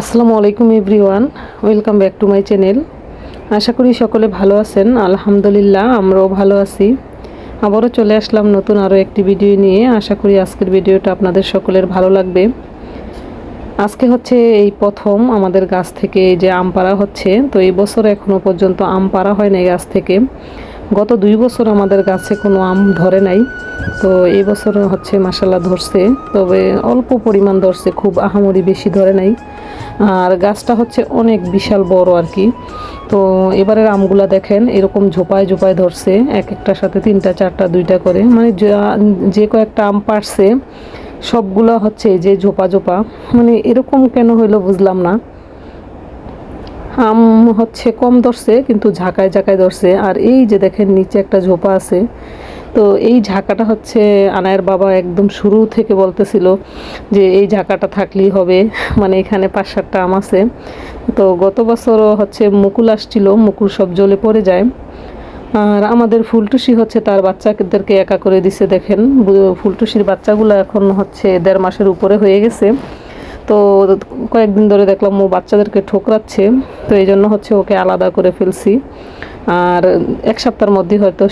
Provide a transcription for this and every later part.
আসসালামু আলাইকুম everyone, welcome back to my channel. আশা করি সকলে ভালো আছেন, আলহামদুলিল্লাহ আমরাও ভালো আছি। আবারও চলে আসলাম নতুন আরও একটি ভিডিও নিয়ে। আশা করি আজকের ভিডিওটা আপনাদের সকলের ভালো লাগবে। আজকে হচ্ছে এই প্রথম আমাদের গাছ থেকে যে আম পাড়া হচ্ছে, তো এই বছর এখনও পর্যন্ত আম পাড়া হয় না গাছ থেকে। গত দুই বছর আমাদের গাছে কোনো আম ধরে নাই। তো এই বছর হচ্ছে মাসাল্লাহ ধরছে। তবে অল্প পরিমাণ ধরছে, খুব আহামরি বেশি ধরে নাই। আর গাছটা হচ্ছে অনেক বিশাল বড় আর কি। তো এবারের আমগুলা দেখেন, এরকম ঝোপায় ঝোপায় ধরছে, এক একটার সাথে তিনটা, চারটা, দুইটা করে। মানে যে কয়েকটা আম পারছে, সবগুলো হচ্ছে যে ঝোপা ঝোপা। মানে এরকম কেন হইল বুঝলাম না। আম হচ্ছে কম ধরছে, কিন্তু ঝাঁকায় ঝাঁকায় ধরছে। আর এই যে দেখেন, নিচে একটা ঝোপা আছে। তো এই ঝাঁকাটা হচ্ছে আনায়ের বাবা একদম শুরু থেকে বলতেছিল যে এই ঝাঁকাটা থাকলেই হবে। মানে এখানে পাঁচ সাতটা আম আছে। তো গত বছরও হচ্ছে মুকুল আসছিল, মুকুল সব জ্বলে পড়ে যায়। আর আমাদের ফুলটুসি হচ্ছে তার বাচ্চাদেরকে একা করে দিছে, দেখেন। ফুলটুসির বাচ্চাগুলো এখন হচ্ছে দেড় মাসের উপরে হয়ে গেছে। তো কয়েকদিন ধরে দেখলাম ও বাচ্চাদেরকে ঠোকরাচ্ছে, তো এই জন্য হচ্ছে ওকে আলাদা করে ফেলছি। আর এক সপ্তাহের মধ্যে হয়তো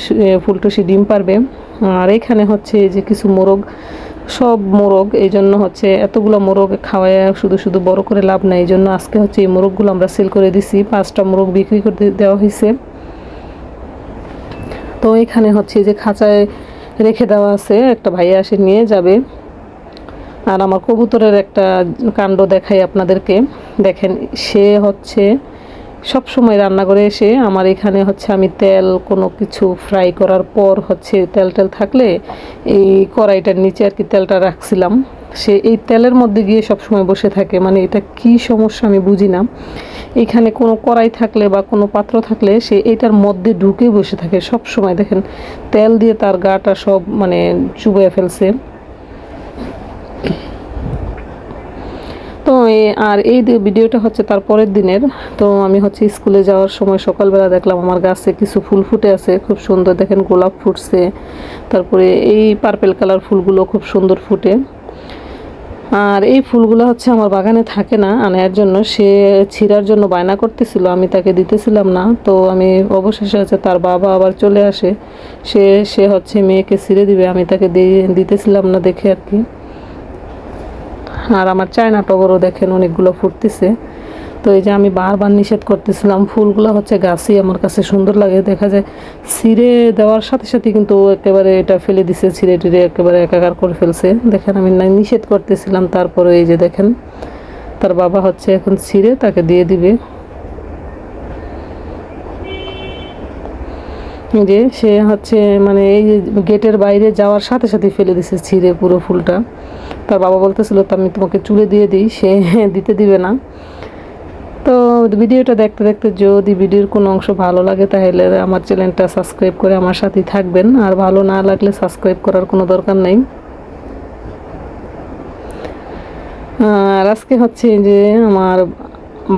ফুলটুসি ডিম পারবে। আর এখানে হচ্ছে যে কিছু মোরগ, সব মোরগ, এই জন্য হচ্ছে এতগুলো মোরগ খাওয়ায় শুধু শুধু বড় করে লাভ নাই। এই জন্য আজকে হচ্ছে এই মোরগগুলো আমরা সেল করে দিছি, পাঁচটা মোরগ বিক্রি করে দেওয়া হয়েছে। তো এখানে হচ্ছে যে খাঁচায় রেখে দেওয়া আছে, একটা ভাইয়া এসে নিয়ে যাবে। আর আমার কবুতরের একটা কাণ্ড দেখাই আপনাদেরকে। দেখেন, সে হচ্ছে সব সময় রান্না করে এসে আমার এখানে হচ্ছে আমি তেল কোনো কিছু ফ্রাই করার পর হচ্ছে তেল টেল থাকলে এই কড়াইটার নিচে আর কি তেলটা রাখছিলাম। সে এই তেলের মধ্যে গিয়ে সব সময় বসে থাকে। মানে এটা কি সমস্যা আমি বুঝি না। এখানে কোনো কড়াই থাকলে বা কোনো পাত্র থাকলে সে এটার মধ্যে ঢুকে বসে থাকে সব সময় দেখেন, তেল দিয়ে তার গাটা সব মানে চুবিয়ে ফেলছে। তো আর এই ভিডিওটা হচ্ছে তার পরের দিনের। তো আমি হচ্ছে স্কুলে যাওয়ার সময় সকালবেলা দেখলাম আমার গাছে কিছু ফুল ফুটে আছে, খুব সুন্দর। দেখেন গোলাপ ফুটছে। তারপরে এই পার্পেল কালার ফুলগুলো খুব সুন্দর ফুটে। আর এই ফুলগুলো হচ্ছে আমার বাগানে থাকে না আনার জন্য। সে ছিঁড়ার জন্য বায়না করতেছিল, আমি তাকে দিতেছিলাম না। তো আমি অবশেষে হচ্ছে তার বাবা আবার চলে আসে। সে সে হচ্ছে মেয়েকে ছিঁড়ে দিবে, আমি তাকে দিয়ে দিতেছিলাম না দেখে আর কি। আর আমার চায়না টগরও দেখেন অনেকগুলো ফুটতেছে। তো এই যে আমি বারবার নিষেধ করতেছিলাম, ফুলগুলো হচ্ছে গাছই আমার কাছে সুন্দর লাগে। দেখা যায় ছিঁড়ে দেওয়ার সাথে সাথে কিন্তু একেবারে এটা ফেলে দিছে, ছিঁড়ে টিড়ে একেবারে একাকার করে ফেলছে। দেখেন আমি নিষেধ করতেছিলাম, তারপরে এই যে দেখেন, তার বাবা হচ্ছে এখন ছিঁড়ে তাকে দিয়ে দিবে। যে সে হচ্ছে মানে এই গেটের বাইরে যাওয়ার সাথে সাথে ফেলে দিছে ছিঁড়ে পুরো ফুলটা। তার বাবা বলতেছিল তো আমি তোমাকে চুলে দিয়ে দিই, সে দিতে দিবে না। তো ভিডিওটা দেখতে দেখতে যদি ভিডিওর কোনো অংশ ভালো লাগে তাহলে আমার চ্যানেলটা সাবস্ক্রাইব করে আমার সাথেই থাকবেন। আর ভালো না লাগলে সাবস্ক্রাইব করার কোনো দরকার নেই। আর আজকে হচ্ছে যে আমার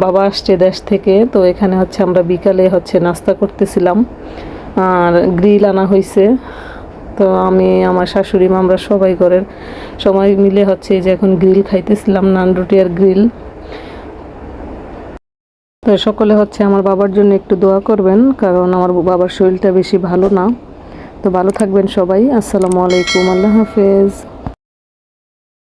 বাবা আসছে দেশ থেকে, তো এখানে হচ্ছে আমরা বিকালে হচ্ছে নাস্তা করতেছিলাম। আর গ্রিল আনা হয়েছে তো আমি, আমার শাশুড়ি মা, আমরা সবাই ঘরের সবাই মিলে হচ্ছে যে এখন গ্রিল খাইতেছিলাম, নান রুটি আর গ্রিল তো সকলে হচ্ছে আমার বাবার জন্য একটু দোয়া করবেন, কারণ আমার বাবার শরীরটা বেশি ভালো না। তো ভালো থাকবেন সবাই, আসসালামু আলাইকুম, আল্লাহ হাফেজ।